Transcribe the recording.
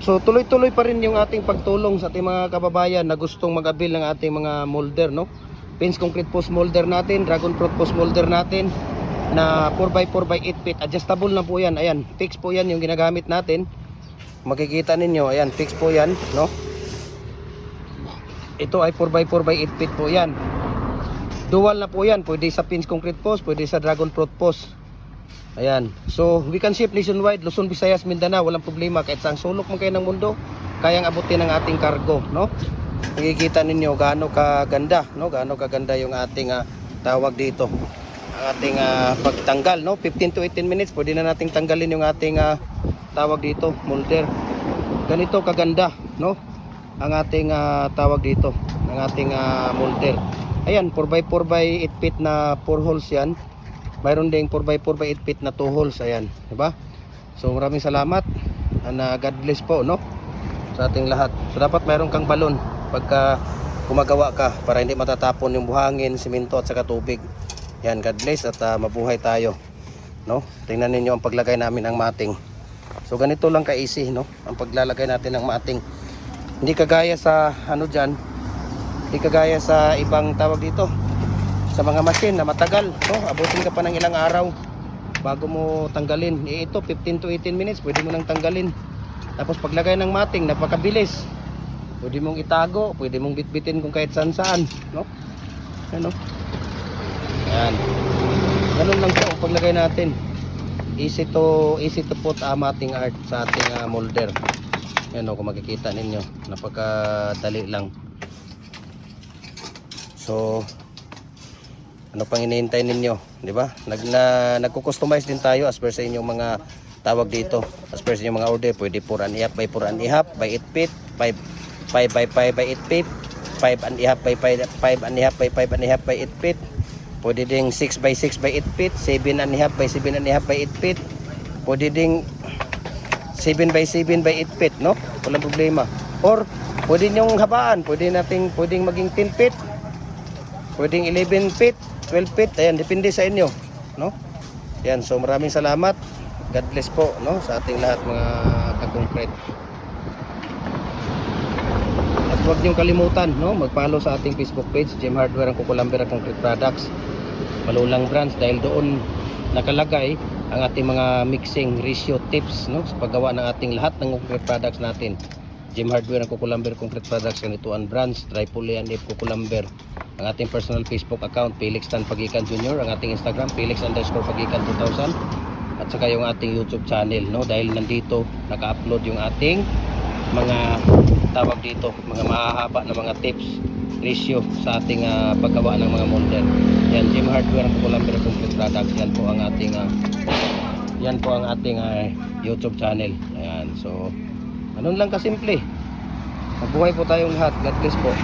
So tuloy-tuloy pa rin yung ating pagtulong sa ating mga kababayan na gustong mag-avail ng ating mga molder, no? Pins concrete post molder natin, dragon fruit post molder natin na 4x4 by 8 feet. Adjustable na po yan. Ayan, fix po yan yung ginagamit natin. Makikita ninyo, ayan, fix po yan, no? Ito ay 4x4 by 8 feet po yan. Dual na po yan. Pwede sa pins concrete post, pwede sa dragon fruit post. Ayan. So, we can ship nationwide, Luzon, Visayas, Mindanao, walang problema. Kahit saan sulok man kayo ng mundo, kayang abutin ng ating cargo, no? Nakikita ninyo gaano kaganda, no? Gaano kaganda yung ating ah, tawag dito. Ang ating ah, pagtanggal, no? 15 to 18 minutes, pwede na nating tanggalin yung ating ah, tawag dito, molder. Ganito kaganda, no? Ang ating ah, tawag dito, ng ating ah, molder. Ayan, 4x4 by 8 feet na 4 holes yan. Mayroon ding 4x4 by 8 feet na 2 holes. Ayan, di ba? So maraming salamat. And uh, God bless po, no? Sa ating lahat. So dapat mayroon kang balon pagka gumagawa ka para hindi matatapon yung buhangin, simento at saka tubig. Yan, God bless at uh, mabuhay tayo. No? Tingnan ninyo ang paglagay namin ng mating. So ganito lang ka-easy, no? Ang paglalagay natin ng mating. Hindi kagaya sa ano diyan, hindi kagaya sa ibang tawag dito, sa mga machine na matagal, no? Abutin ka pa ng ilang araw bago mo tanggalin. Eh, ito 15 to 18 minutes, pwede mo nang tanggalin. Tapos paglagay ng mating, napakabilis. Pwede mong itago, pwede mong bitbitin kung kahit saan saan, no? Ano? Yan. Ganun lang po ang paglagay natin. Easy to easy to put a mating art sa ating ah, molder. Yan o, kung makikita ninyo, napakadali lang. So, ano pang iniintay ninyo, di ba? Nag na, nagko-customize din tayo as per sa inyong mga tawag dito. As per sa inyong mga order, pwede 4 and half by 4 and half by 8 feet, 5 5 by 5 by 8 feet, 5 and half by 5 5 and half by 5 and half by 8 feet. Pwede ding 6 by 6 by 8 feet, 7 and half by 7 and half by 8 feet. Pwede ding 7 by 7 by 8 feet, no? Walang problema. Or pwede nyong habaan, pwede nating pwedeng maging 10 feet. Pwedeng 11 feet, 12 feet, ayan, depende sa inyo, no? Yan, so maraming salamat. God bless po, no, sa ating lahat mga ka-concrete. At huwag niyong kalimutan, no, mag-follow sa ating Facebook page, Gem Hardware ang Kukulambera Concrete Products. Malulang branch dahil doon nakalagay ang ating mga mixing ratio tips, no, sa paggawa ng ating lahat ng concrete products natin. Gem Hardware ang Kukulamber Concrete Products ganito ang branch, Tripoli and F Kukulamber. Ang ating personal Facebook account, Felix Tan Pagikan Jr. Ang ating Instagram, Felix underscore Pagikan 2000. At saka yung ating YouTube channel, no? Dahil nandito, naka-upload yung ating mga tawag dito, mga mahahaba na mga tips, ratio sa ating ah, paggawa ng mga molder. Yan, Gem Hardware ang Kukulamber Concrete Products. Yan po ang ating ah, yan po ang ating ah, YouTube channel. Ayan, so, ganun lang kasimple. Mabuhay po tayong lahat. God bless po.